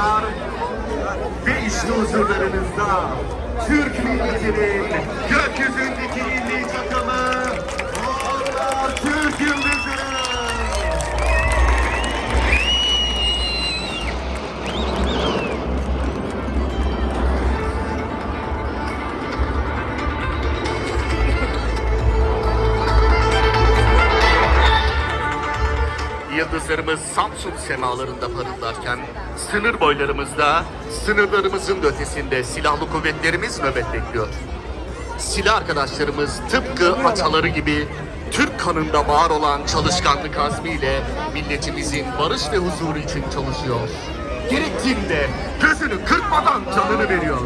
selamlar. Ve işte huzurlarınızda Türk milletinin gökyüzündeki milli takımı Yıldızlarımız Samsun semalarında parıldarken sınır boylarımızda, sınırlarımızın ötesinde silahlı kuvvetlerimiz nöbet bekliyor. Silah arkadaşlarımız tıpkı ataları gibi Türk kanında var olan çalışkanlık azmiyle milletimizin barış ve huzuru için çalışıyor. Gerektiğinde gözünü kırpmadan canını veriyor.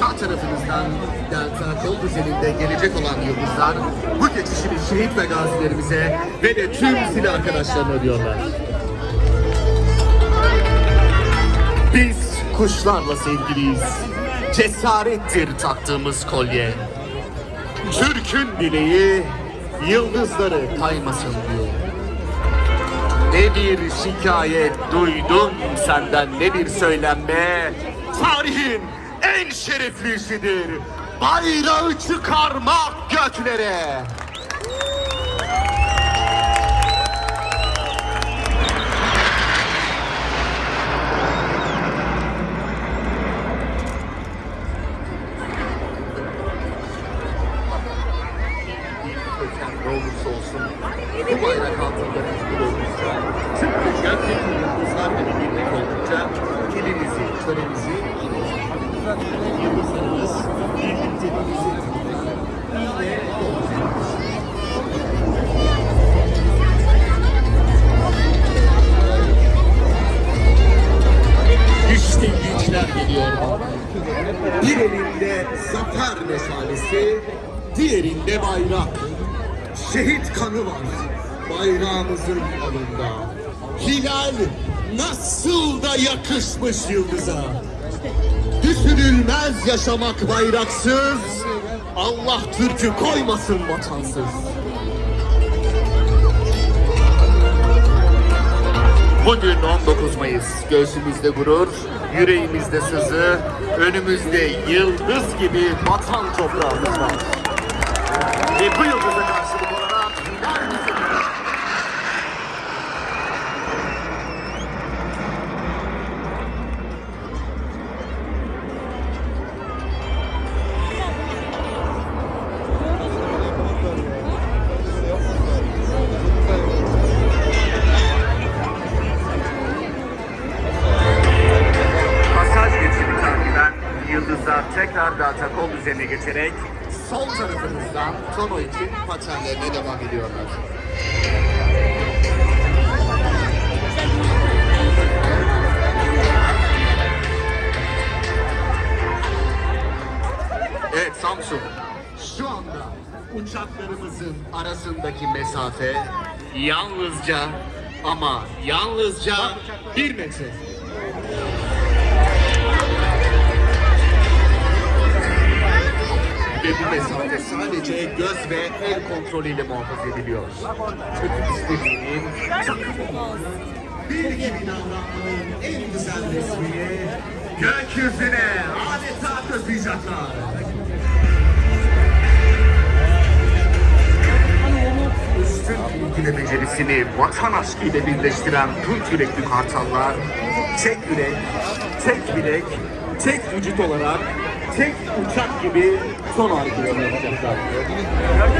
Sağ tarafımızdan Delta kol düzeninde gelecek olan yıldızlar bu geçişini şehit ve gazilerimize ve de tüm silah arkadaşlarına ödüyorlar. Biz kuşlarla sevgiliyiz. Cesarettir taktığımız kolye. Türk'ün dileği yıldızları kaymasın diyor. Ne bir şikayet duydum senden ne bir söylenme. Tarihin en şerefli işidir. Bayrağı çıkarmak göklere. ne olursa olsun bu bayrak altında mutlu olursa gibi birlik oldukça elinizi, törenizi yıldızlarımız birlikteliğimizi ve olacağız. İşte güçler geliyor. Bir elinde zafer meşalesi, diğerinde bayrak. Şehit kanı var bayrağımızın alında. Hilal nasıl da yakışmış yıldıza. Düşünülmez yaşamak bayraksız, Allah Türk'ü koymasın vatansız. Bugün 19 Mayıs. Göğsümüzde gurur, yüreğimizde sızı, önümüzde yıldız gibi vatan toprağımız var. Düzenine geçerek sol tarafımızdan tono için patenlerine devam ediyorlar. Evet Samsun. Şu anda uçaklarımızın arasındaki mesafe yalnızca ama yalnızca bir metre. Ve bu mesafe sadece göz ve el kontrolüyle muhafaza ediliyor. Kötü istediğinin bir gibi davranmanın en güzel resmini gökyüzüne adeta kazıyacaklar. Üstün becerisini vatan aşkıyla birleştiren Tunç yürekli kartallar tek yürek, tek bilek, tek vücut olarak tek uçak gibi son harikalarını yapacaklar. Onlar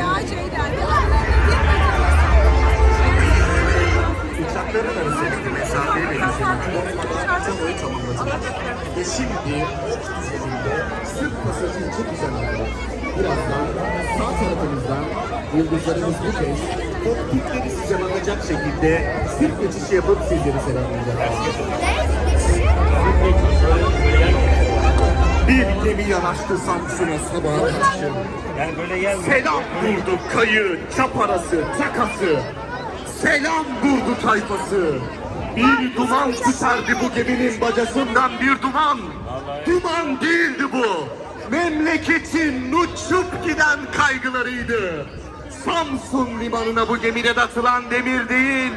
evlatları. Uçakların arasındaki mesafeyi ve yüzünü boyu tamamladılar. Ve şimdi düzeninde Sırp pasajı için düzenlediler. birazdan sağ tarafımızdan yıldızlarımız bu kez kokpitleri size bakacak şekilde sirk geçişi yapıp sizleri selamlayacaklar. Bir gemi yanaştı Samsun'a sabah karşı. Yani böyle gelmiyor. Selam vurdu kayı, çaparası, takası. Selam vurdu tayfası. Bir duman tüterdi bu geminin bacasından bir duman. Duman değildi bu. Memleketin uçup giden kaygılarıydı. Samsun limanına bu gemide atılan demir değil,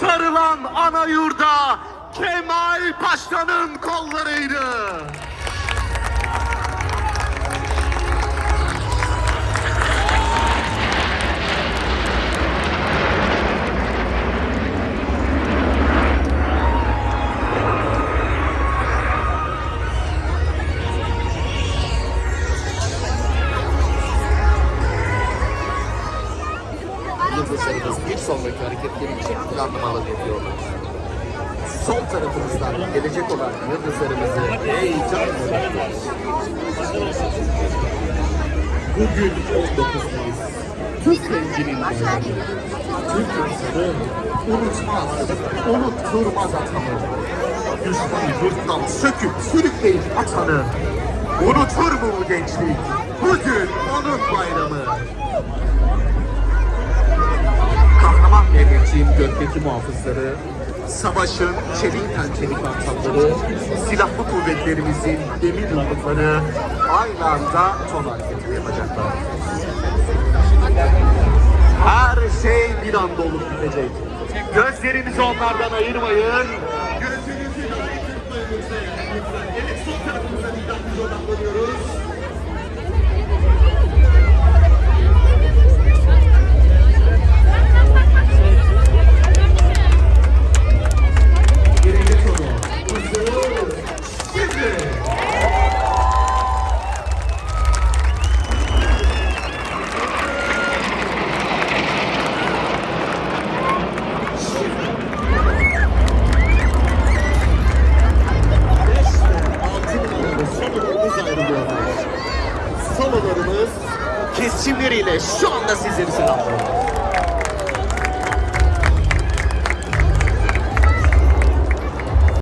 sarılan ana yurda Kemal Paşa'nın kollarıydı. Sonraki hareketleri için planlamalar yapıyorlar. Sol tarafımızdan gelecek olan yıldızlarımızı heyecanla bekliyoruz. Bugün 19 Mayıs. Türk renginin bayramı. Türk insanı unutmaz, unutturmaz atamı. Düşmanı yurttan söküp sürükleyip atanı. Unutur mu bu gençlik? Bugün onun bayramı. Kahraman Mehmetçiğin gökteki muhafızları, savaşın çelik pençeli kaptanları, silahlı kuvvetlerimizin demir yumrukları aynı anda ton hareketi yapacaklar. Her şey bir anda olup bitecek. Gözlerinizi onlardan ayırmayın. Gözlerinizi lütfen. Evet sol tarafımıza dikkatli odaklanıyoruz. Kesişimleriyle şu anda sizleri selamlıyor.